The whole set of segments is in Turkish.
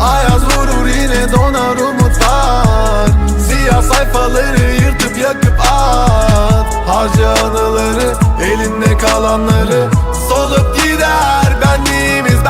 Ayaz vurur yine donar umutlar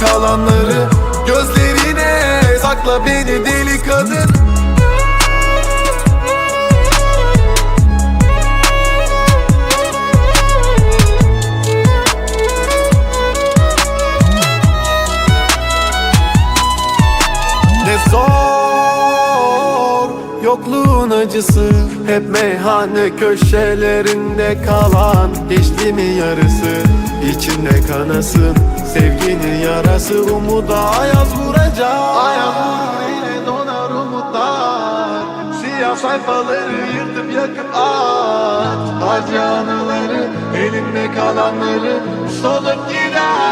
kalanları Gözlerine sakla beni deli kadın. Ne zor Yokluğun acısı Hep meyhane köşelerinde kalan Geçti mi yarısı içinde kanasın. Sevginin yarası umuda ayaz vuracak. Ayaz vurur yine donar umutlar. Siyah sayfaları yırtıp yakıp at Harca anıları elinde kalanları Solup gider